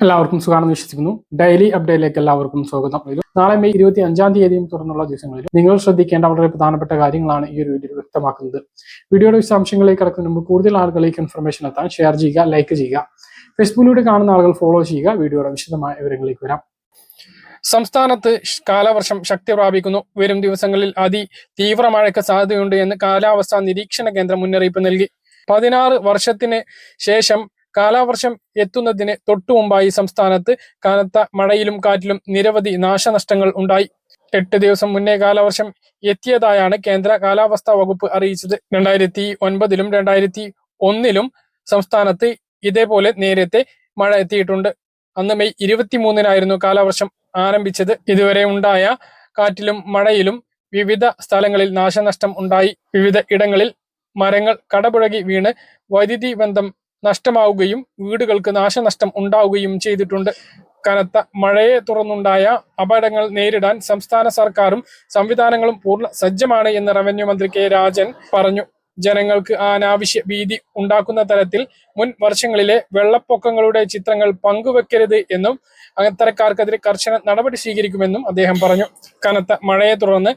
എല്ലാവർക്കും സുഖമാണെന്ന് വിശ്വസിക്കുന്നു. ഡെയിലി അപ്ഡേറ്റിലേക്ക് എല്ലാവർക്കും സ്വാഗതം. നാളെ മെയ് ഇരുപത്തി അഞ്ചാം തീയതിയും തുടർന്നുള്ള ദിവസങ്ങളിൽ നിങ്ങൾ ശ്രദ്ധിക്കേണ്ട വളരെ പ്രധാനപ്പെട്ട കാര്യങ്ങളാണ് ഈ ഒരു വീഡിയോ വ്യക്തമാക്കുന്നത്. വീഡിയോയുടെ വിശദാംശങ്ങളിലേക്ക് കടക്കുന്നതിന് മുമ്പ് കൂടുതൽ ആളുകളിലേക്ക് ഇൻഫർമേഷൻ എത്താൻ ഷെയർ ചെയ്യുക ലൈക്ക് ചെയ്യുക. ഫേസ്ബുക്കിലൂടെ കാണുന്ന ആളുകൾ ഫോളോ ചെയ്യുക. വീഡിയോയുടെ വിശദമായ വിവരങ്ങളിലേക്ക് വരാം. സംസ്ഥാനത്ത് കാലവർഷം ശക്തി പ്രാപിക്കുന്നു. വരും ദിവസങ്ങളിൽ അതി തീവ്ര മഴയ്ക്ക് സാധ്യതയുണ്ട് എന്ന് കാലാവസ്ഥാ നിരീക്ഷണ കേന്ദ്രം മുന്നറിയിപ്പ് നൽകി. പതിനാറ് വർഷത്തിന് ശേഷം കാലാവർഷം എത്തുന്നതിന് തൊട്ടു മുമ്പായി സംസ്ഥാനത്ത് കനത്ത മഴയിലും കാറ്റിലും നിരവധി നാശനഷ്ടങ്ങൾ ഉണ്ടായി. എട്ട് ദിവസം മുന്നേ കാലവർഷം എത്തിയതായാണ് കേന്ദ്ര കാലാവസ്ഥാ വകുപ്പ് അറിയിച്ചത്. രണ്ടായിരത്തി ഒൻപതിലും രണ്ടായിരത്തി ഒന്നിലും സംസ്ഥാനത്ത് ഇതേപോലെ നേരത്തെ മഴ എത്തിയിട്ടുണ്ട്. അന്ന് മെയ് ഇരുപത്തിമൂന്നിനായിരുന്നു കാലവർഷം ആരംഭിച്ചത്. ഇതുവരെ ഉണ്ടായ കാറ്റിലും മഴയിലും വിവിധ സ്ഥലങ്ങളിൽ നാശനഷ്ടം ഉണ്ടായി. വിവിധ ഇടങ്ങളിൽ മരങ്ങൾ കടപുഴകി വീണ് വൈദ്യുതി ബന്ധം നഷ്ടമാവുകയും വീടുകൾക്ക് നാശനഷ്ടം ഉണ്ടാവുകയും ചെയ്തിട്ടുണ്ട്. കനത്ത മഴയെ തുടർന്നുണ്ടായ അപകടങ്ങൾ നേരിടാൻ സംസ്ഥാന സർക്കാരും സംവിധാനങ്ങളും പൂർണ സജ്ജമാണ് എന്ന് റവന്യൂ മന്ത്രി കെ രാജൻ പറഞ്ഞു. ജനങ്ങൾക്ക് അനാവശ്യ ഭീതി ഉണ്ടാക്കുന്ന തരത്തിൽ മുൻ വർഷങ്ങളിലെ വെള്ളപ്പൊക്കങ്ങളുടെ ചിത്രങ്ങൾ പങ്കുവെക്കരുത് എന്നും അത്തരക്കാർക്കെതിരെ കർശന നടപടി സ്വീകരിക്കുമെന്നും അദ്ദേഹം പറഞ്ഞു. കനത്ത മഴയെ തുടർന്ന്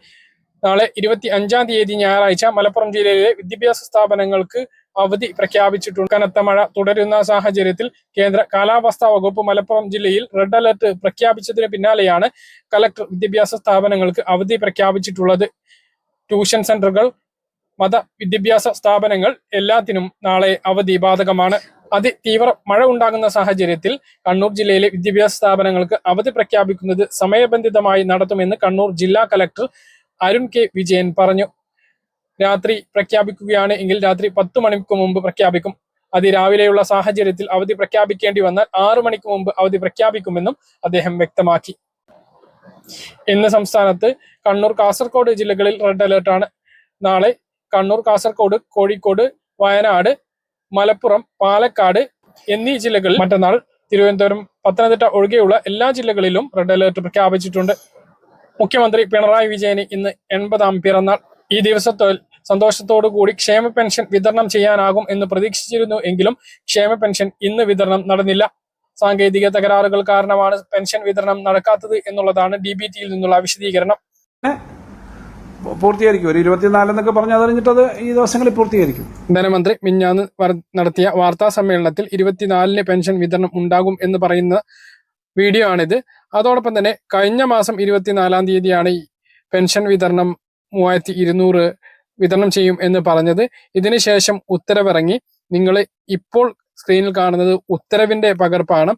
നാളെ ഇരുപത്തി അഞ്ചാം തീയതി ഞായറാഴ്ച മലപ്പുറം ജില്ലയിലെ വിദ്യാഭ്യാസ സ്ഥാപനങ്ങൾക്ക് അവധി പ്രഖ്യാപിച്ചിട്ടുണ്ട്. കനത്ത മഴ തുടരുന്ന സാഹചര്യത്തിൽ കേന്ദ്ര കാലാവസ്ഥാ വകുപ്പ് മലപ്പുറം ജില്ലയിൽ റെഡ് അലർട്ട് പ്രഖ്യാപിച്ചതിന് പിന്നാലെയാണ് കലക്ടർ വിദ്യാഭ്യാസ സ്ഥാപനങ്ങൾക്ക് അവധി പ്രഖ്യാപിച്ചിട്ടുള്ളത്. ട്യൂഷൻ സെന്ററുകൾ മത വിദ്യാഭ്യാസ സ്ഥാപനങ്ങൾ എല്ലാത്തിനും നാളെ അവധി ബാധകമാണ്. അതിതീവ്ര മഴ ഉണ്ടാകുന്ന സാഹചര്യത്തിൽ കണ്ണൂർ ജില്ലയിലെ വിദ്യാഭ്യാസ സ്ഥാപനങ്ങൾക്ക് അവധി പ്രഖ്യാപിക്കുന്നത് സമയബന്ധിതമായി നടത്തുമെന്ന് കണ്ണൂർ ജില്ലാ കലക്ടർ അരുൺ കെ. വിജയൻ പറഞ്ഞു. രാത്രി പ്രഖ്യാപിക്കുകയാണ് എങ്കിൽ രാത്രി പത്ത് മണിക്ക് മുമ്പ് പ്രഖ്യാപിക്കും. അതിരാവിലെയുള്ള സാഹചര്യത്തിൽ അവധി പ്രഖ്യാപിക്കേണ്ടി വന്നാൽ ആറു മണിക്ക് മുമ്പ് അവധി പ്രഖ്യാപിക്കുമെന്നും അദ്ദേഹം വ്യക്തമാക്കി. ഇന്ന് സംസ്ഥാനത്ത് കണ്ണൂർ കാസർഗോഡ് ജില്ലകളിൽ റെഡ് അലേർട്ടാണ്. നാളെ കണ്ണൂർ കാസർഗോഡ് കോഴിക്കോട് വയനാട് മലപ്പുറം പാലക്കാട് എന്നീ ജില്ലകളിൽ മറ്റന്നാൾ തിരുവനന്തപുരം പത്തനംതിട്ട ഒഴികെയുള്ള എല്ലാ ജില്ലകളിലും റെഡ് അലേർട്ട് പ്രഖ്യാപിച്ചിട്ടുണ്ട്. മുഖ്യമന്ത്രി പിണറായി വിജയന് ഇന്ന് എൺപതാം പിറന്നാൾ. ഈ ദിവസത്തിൽ സന്തോഷത്തോടു കൂടി ക്ഷേമ പെൻഷൻ വിതരണം ചെയ്യാനാകും എന്ന് പ്രതീക്ഷിച്ചിരുന്നു എങ്കിലും ക്ഷേമ പെൻഷൻ ഇന്ന് വിതരണം നടന്നില്ല. സാങ്കേതിക തകരാറുകൾ കാരണമാണ് പെൻഷൻ വിതരണം നടക്കാത്തത് എന്നുള്ളതാണ് ഡി ബി ടിയിൽ നിന്നുള്ള വിശദീകരണം. പൂർത്തീകരിക്കും ഒരു ഇരുപത്തിനാലെന്നൊക്കെ പറഞ്ഞ് അതറിഞ്ഞിട്ട് അത് ഈ ദിവസങ്ങളിൽ പൂർത്തീകരിക്കും ധനമന്ത്രി മിഞ്ഞാന്ന് നടത്തിയ വാർത്താ സമ്മേളനത്തിൽ ഇരുപത്തിനാലിന് പെൻഷൻ വിതരണം ഉണ്ടാകും എന്ന് പറയുന്ന വീഡിയോ ആണിത്. അതോടൊപ്പം തന്നെ കഴിഞ്ഞ മാസം ഇരുപത്തിനാലാം തീയതിയാണ് ഈ പെൻഷൻ വിതരണം മൂവായിരത്തി ഇരുന്നൂറ് വിതരണം ചെയ്യും എന്ന് പറഞ്ഞത്. ഇതിനുശേഷം ഉത്തരവിറങ്ങി. നിങ്ങൾ ഇപ്പോൾ സ്ക്രീനിൽ കാണുന്നത് ഉത്തരവിന്റെ പകർപ്പാണ്.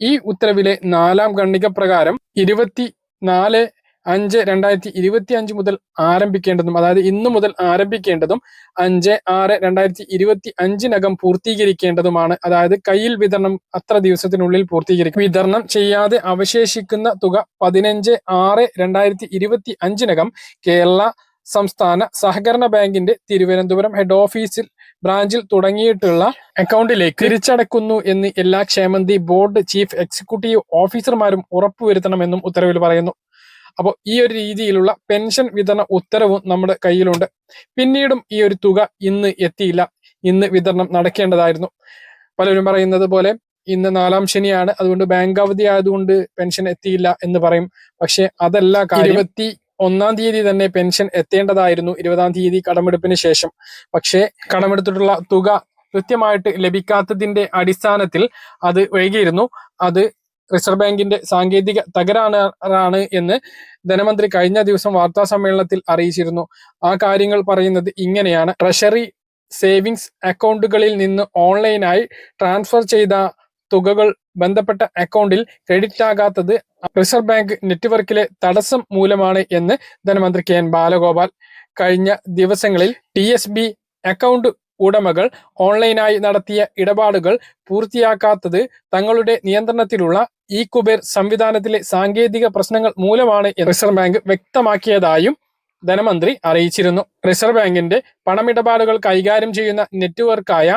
ഈ ഉത്തരവിലെ നാലാം ഖണ്ഡിക പ്രകാരം ഇരുപത്തി നാല് അഞ്ച് രണ്ടായിരത്തി ഇരുപത്തി അഞ്ച് മുതൽ ആരംഭിക്കേണ്ടതും അതായത് ഇന്നു മുതൽ ആരംഭിക്കേണ്ടതും അഞ്ച് ആറ് രണ്ടായിരത്തി ഇരുപത്തി അഞ്ചിനകം പൂർത്തീകരിക്കേണ്ടതുമാണ്. അതായത് കയ്യിൽ വിതരണം അത്ര ദിവസത്തിനുള്ളിൽ പൂർത്തീകരിക്കും. വിതരണം ചെയ്യാതെ അവശേഷിക്കുന്ന തുക പതിനഞ്ച് ആറ് രണ്ടായിരത്തി ഇരുപത്തി അഞ്ചിനകം കേരള സംസ്ഥാന സഹകരണ ബാങ്കിന്റെ തിരുവനന്തപുരം ഹെഡ് ഓഫീസിൽ ബ്രാഞ്ചിൽ തുടങ്ങിയിട്ടുള്ള അക്കൗണ്ടിലേക്ക് തിരിച്ചടക്കുന്നു എന്ന് എല്ലാ ക്ഷേമന്തി ബോർഡ് ചീഫ് എക്സിക്യൂട്ടീവ് ഓഫീസർമാരും ഉറപ്പുവരുത്തണമെന്നും ഉത്തരവിൽ പറയുന്നു. അപ്പോൾ ഈ ഒരു രീതിയിലുള്ള പെൻഷൻ വിതരണ ഉത്തരവും നമ്മുടെ കയ്യിലുണ്ട്. പിന്നീടും ഈ ഒരു തുക ഇന്ന് എത്തിയില്ല. ഇന്ന് വിതരണം നടക്കേണ്ടതായിരുന്നു. പലരും പറയുന്നത് പോലെ ഇന്ന് നാലാം ശനിയാണ്. അതുകൊണ്ട് ബാങ്ക് അവധി ആയതുകൊണ്ട് പെൻഷൻ എത്തിയില്ല എന്ന് പറയും. പക്ഷെ അതല്ല ഇരുപത്തി ഒന്നാം തീയതി തന്നെ പെൻഷൻ എത്തേണ്ടതായിരുന്നു. ഇരുപതാം തീയതി കടമെടുപ്പിന് ശേഷം. പക്ഷേ കടമെടുത്തിട്ടുള്ള തുക കൃത്യമായിട്ട് ലഭിക്കാത്തതിന്റെ അടിസ്ഥാനത്തിൽ അത് വൈകിയിരുന്നു അത് റിസർവ് ബാങ്കിന്റെ സാങ്കേതിക തകരാറാണ് എന്ന് ധനമന്ത്രി കഴിഞ്ഞ ദിവസം വാർത്താ സമ്മേളനത്തിൽ അറിയിച്ചിരുന്നു. ആ കാര്യങ്ങൾ പറയുന്നത് ഇങ്ങനെയാണ്. ട്രഷറി സേവിങ്സ് അക്കൗണ്ടുകളിൽ നിന്ന് ഓൺലൈനായി ട്രാൻസ്ഫർ ചെയ്ത തുകകൾ ബന്ധപ്പെട്ട അക്കൗണ്ടിൽ ക്രെഡിറ്റ് ആകാത്തത് റിസർവ് ബാങ്ക് നെറ്റ്വർക്കിലെ തടസ്സം മൂലമാണ് എന്ന് ധനമന്ത്രി കെ എൻ ബാലഗോപാൽ കഴിഞ്ഞ ദിവസങ്ങളിൽ ടി എസ് ബി അക്കൗണ്ട് ഉടമകൾ ഓൺലൈനായി നടത്തിയ ഇടപാടുകൾ പൂർത്തിയാക്കാത്തത് തങ്ങളുടെ നിയന്ത്രണത്തിലുള്ള ഇ കുബേർ സംവിധാനത്തിലെ സാങ്കേതിക പ്രശ്നങ്ങൾ മൂലമാണ് റിസർവ് ബാങ്ക് വ്യക്തമാക്കിയതായും ധനമന്ത്രി അറിയിച്ചിരുന്നു. റിസർവ് ബാങ്കിന്റെ പണമിടപാടുകൾ കൈകാര്യം ചെയ്യുന്ന നെറ്റ്വർക്കായ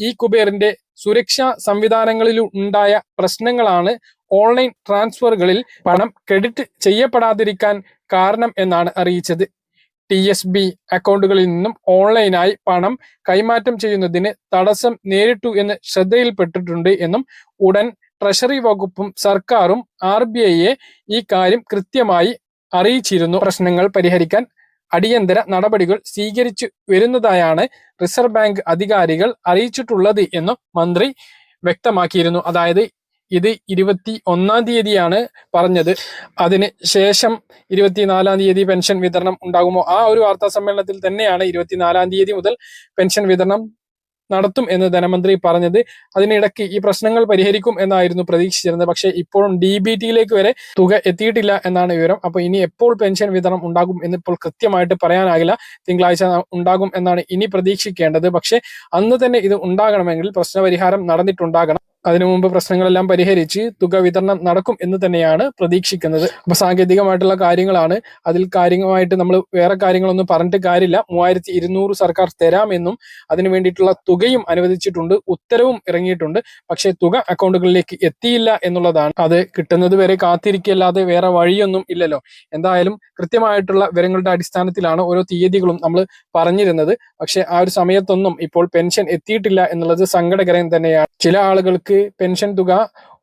ഇ കുബേറിന്റെ സുരക്ഷാ സംവിധാനങ്ങളിൽ ഉണ്ടായ പ്രശ്നങ്ങളാണ് ഓൺലൈൻ ട്രാൻസ്ഫറുകളിൽ പണം ക്രെഡിറ്റ് ചെയ്യപ്പെടാതിരിക്കാൻ കാരണം എന്നാണ് അറിയിച്ചത്. ടി എസ് ബി അക്കൗണ്ടുകളിൽ നിന്നും ഓൺലൈനായി പണം കൈമാറ്റം ചെയ്യുന്നതിന് തടസ്സം നേരിട്ടു എന്ന് ശ്രദ്ധയിൽപ്പെട്ടിട്ടുണ്ട് എന്നും ഉടൻ ട്രഷറി വകുപ്പും സർക്കാരും ആർ ബി ഐയെ ഈ കാര്യം കൃത്യമായി അറിയിച്ചിരുന്നു. പ്രശ്നങ്ങൾ പരിഹരിക്കാൻ അടിയന്തര നടപടികൾ സ്വീകരിച്ചു വരുന്നതായാണ് റിസർവ് ബാങ്ക് അധികാരികൾ അറിയിച്ചിട്ടുള്ളത് എന്നും മന്ത്രി വ്യക്തമാക്കിയിരുന്നു. അതായത് ഇത് ഇരുപത്തി ഒന്നാം തീയതിയാണ് പറഞ്ഞത്. അതിന് ശേഷം ഇരുപത്തിനാലാം തീയതി പെൻഷൻ വിതരണം ഉണ്ടാകുമോ? ആ ഒരു വാർത്താ സമ്മേളനത്തിൽ തന്നെയാണ് ഇരുപത്തിനാലാം തീയതി മുതൽ പെൻഷൻ വിതരണം നടത്തും എന്ന് ധനമന്ത്രി പറഞ്ഞത്. അതിനിടയ്ക്ക് ഈ പ്രശ്നങ്ങൾ പരിഹരിക്കും എന്നായിരുന്നു പ്രതീക്ഷിച്ചിരുന്നത്. പക്ഷേ ഇപ്പോഴും ഡി ബി ടിയിലേക്ക് വരെ തുക എത്തിയിട്ടില്ല എന്നാണ് വിവരം. അപ്പോൾ ഇനി എപ്പോൾ പെൻഷൻ വിതരണം ഉണ്ടാകും എന്ന് ഇപ്പോൾ കൃത്യമായിട്ട് പറയാനാകില്ല. തിങ്കളാഴ്ച ഉണ്ടാകും എന്നാണ് ഇനി പ്രതീക്ഷിക്കേണ്ടത്. പക്ഷേ അന്ന് തന്നെ ഇത് ഉണ്ടാകണമെങ്കിൽ പ്രശ്നപരിഹാരം നടന്നിട്ടുണ്ടാകണം. അതിനു മുമ്പ് പ്രശ്നങ്ങളെല്ലാം പരിഹരിച്ച് തുക വിതരണം നടക്കും എന്ന് തന്നെയാണ് പ്രതീക്ഷിക്കുന്നത്. അപ്പൊ സാങ്കേതികമായിട്ടുള്ള കാര്യങ്ങളാണ്. അതിൽ കാര്യമായിട്ട് നമ്മൾ വേറെ കാര്യങ്ങളൊന്നും പറഞ്ഞിട്ട് കാര്യമില്ല. മൂവായിരത്തി ഇരുന്നൂറ് സർക്കാർ തരാമെന്നും അതിനു വേണ്ടിയിട്ടുള്ള തുകയും അനുവദിച്ചിട്ടുണ്ട്. ഉത്തരവും ഇറങ്ങിയിട്ടുണ്ട്. പക്ഷേ തുക അക്കൗണ്ടുകളിലേക്ക് എത്തിയില്ല എന്നുള്ളതാണ്. അത് കിട്ടുന്നത് വരെ കാത്തിരിക്കല്ലാതെ വേറെ വഴിയൊന്നും ഇല്ലല്ലോ. എന്തായാലും കൃത്യമായിട്ടുള്ള വിവരങ്ങളുടെ അടിസ്ഥാനത്തിലാണ് ഓരോ തീയതികളും നമ്മൾ പറഞ്ഞിരുന്നത്. പക്ഷേ ആ ഒരു സമയത്തൊന്നും ഇപ്പോൾ പെൻഷൻ എത്തിയിട്ടില്ല എന്നുള്ളത് സങ്കടകരം തന്നെയാണ്. ചില ആളുകൾക്ക് പെൻഷൻ തുക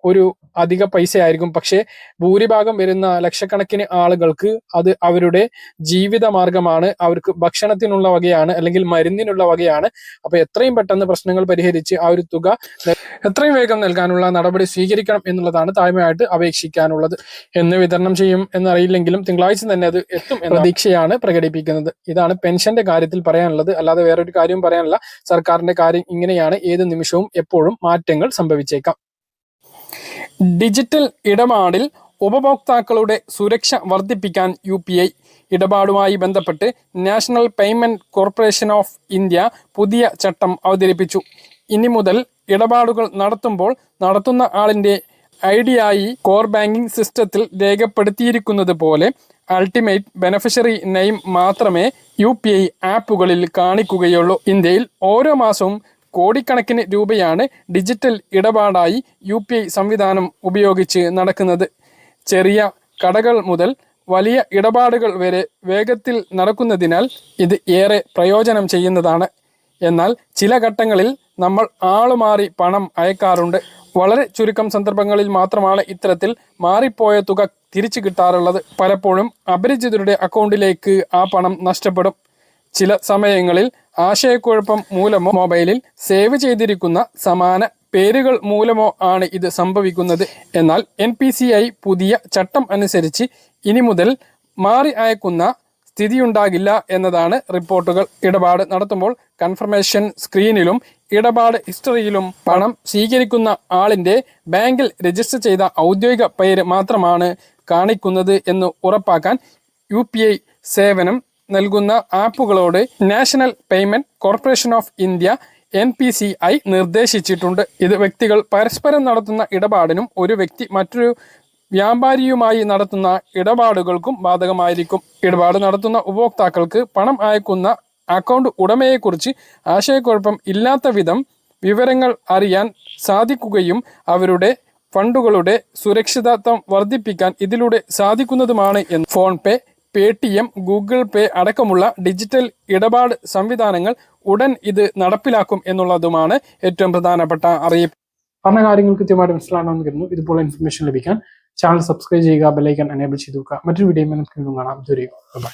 ഒരു അധിക പൈസയായിരിക്കും. പക്ഷേ ഭൂരിഭാഗം വരുന്ന ലക്ഷക്കണക്കിന് ആളുകൾക്ക് അത് അവരുടെ ജീവിത മാർഗമാണ് അവർക്ക് ഭക്ഷണത്തിനുള്ള വകയാണ് അല്ലെങ്കിൽ മരുന്നിനുള്ള വകയാണ്. അപ്പൊ എത്രയും പെട്ടെന്ന് പ്രശ്നങ്ങൾ പരിഹരിച്ച് ആ ഒരു തുക എത്രയും വേഗം നൽകാനുള്ള നടപടി സ്വീകരിക്കണം എന്നുള്ളതാണ് താഴ്മയായിട്ട് അപേക്ഷിക്കാനുള്ളത്. എന്ന് വിതരണം ചെയ്യും എന്നറിയില്ലെങ്കിലും തിങ്കളാഴ്ച തന്നെ അത് എത്തും എന്ന പ്രതീക്ഷയാണ് പ്രകടിപ്പിക്കുന്നത്. ഇതാണ് പെൻഷന്റെ കാര്യത്തിൽ പറയാനുള്ളത്. അല്ലാതെ വേറൊരു കാര്യവും പറയാനില്ല. സർക്കാരിന്റെ കാര്യം ഇങ്ങനെയാണ്. ഏത് നിമിഷവും എപ്പോഴും മാറ്റങ്ങൾ സംഭവിച്ചേക്കാം. ഡിജിറ്റൽ ഇടപാടിൽ ഉപഭോക്താക്കളുടെ സുരക്ഷ വർദ്ധിപ്പിക്കാൻ യു പി ഐ ഇടപാടുമായി ബന്ധപ്പെട്ട് national payment corporation of India പുതിയ ചട്ടം അവതരിപ്പിച്ചു. ഇനി മുതൽ ഇടപാടുകൾ നടത്തുമ്പോൾ നടത്തുന്ന ആളിന്റെ ഐ ആയി കോർ ബാങ്കിംഗ് സിസ്റ്റത്തിൽ രേഖപ്പെടുത്തിയിരിക്കുന്നത് പോലെ അൾട്ടിമേറ്റ് ബെനഫിഷ്യറി നെയിം മാത്രമേ യു പി ഐ ആപ്പുകളിൽ കാണിക്കുകയുള്ളൂ. ഇന്ത്യയിൽ ഓരോ മാസവും കോടിക്കണക്കിന് രൂപയാണ് ഡിജിറ്റൽ ഇടപാടായി യു സംവിധാനം ഉപയോഗിച്ച് നടക്കുന്നത്. ചെറിയ കടകൾ മുതൽ വലിയ ഇടപാടുകൾ വരെ വേഗത്തിൽ നടക്കുന്നതിനാൽ ഇത് ഏറെ പ്രയോജനം ചെയ്യുന്നതാണ്. എന്നാൽ ചില ഘട്ടങ്ങളിൽ നമ്മൾ ആളുമാറി പണം അയക്കാറുണ്ട്. വളരെ ചുരുക്കം സന്ദർഭങ്ങളിൽ മാത്രമാണ് ഇത്തരത്തിൽ മാറിപ്പോയ തുക തിരിച്ചു കിട്ടാറുള്ളത്. പലപ്പോഴും അപരിചിതരുടെ അക്കൗണ്ടിലേക്ക് ആ പണം നഷ്ടപ്പെടും. ചില സമയങ്ങളിൽ ആശയക്കുഴപ്പം മൂലമോ മൊബൈലിൽ സേവ് ചെയ്തിരിക്കുന്ന സമാന പേരുകൾ മൂലമോ ആണ് ഇത് സംഭവിക്കുന്നത്. എന്നാൽ എൻ പി സി ഐ പുതിയ ചട്ടം അനുസരിച്ച് ഇനി മുതൽ മാറി അയക്കുന്ന സ്ഥിതിയുണ്ടാകില്ല എന്നതാണ് റിപ്പോർട്ടുകൾ. ഇടപാട് നടത്തുമ്പോൾ കൺഫർമേഷൻ സ്ക്രീനിലും ഇടപാട് ഹിസ്റ്ററിയിലും പണം സ്വീകരിക്കുന്ന ആളിന്റെ ബാങ്കിൽ രജിസ്റ്റർ ചെയ്ത ഔദ്യോഗിക പേര് മാത്രമാണ് കാണിക്കുന്നത് എന്ന് ഉറപ്പാക്കാൻ യു സേവനം നൽകുന്ന ആപ്പുകളോട് national payment corporation of India N P C I നിർദ്ദേശിച്ചിട്ടുണ്ട്. ഇത് വ്യക്തികൾ പരസ്പരം നടത്തുന്ന ഇടപാടിനും ഒരു വ്യക്തി മറ്റൊരു വ്യാപാരിയുമായി നടത്തുന്ന ഇടപാടുകൾക്കും ബാധകമായിരിക്കും. ഇടപാട് നടത്തുന്ന ഉപഭോക്താക്കൾക്ക് പണം അയക്കുന്ന അക്കൗണ്ട് ഉടമയെക്കുറിച്ച് ആശയക്കുഴപ്പം ഇല്ലാത്ത വിധം വിവരങ്ങൾ അറിയാൻ സാധിക്കുകയും അവരുടെ ഫണ്ടുകളുടെ സുരക്ഷിതത്വം വർദ്ധിപ്പിക്കാൻ ഇതിലൂടെ സാധിക്കുന്നതുമാണ് എന്ന്. PhonePe Paytm Google Pay digital digital ഇടപാട് സംവിധാനങ്ങൾ ഉടൻ ഇത് നടപ്പിലാക്കും എന്നുള്ളതുമാണ് ഏറ്റവും പ്രധാനപ്പെട്ട അറിയിപ്പ്. പറഞ്ഞ കാര്യങ്ങൾ കൃത്യമായിട്ട് മനസ്സിലാണെന്ന് ഇതുപോലെ ഇൻഫർമേഷൻ ലഭിക്കാൻ ചാനൽ സബ്സ്ക്രൈബ് ചെയ്യുക ബെലൈക്കൻ എനേബിൾ ചെയ്തു മറ്റൊരു വീഡിയോ നമുക്ക് കാണാം. ഇതുവരെയും ബൈ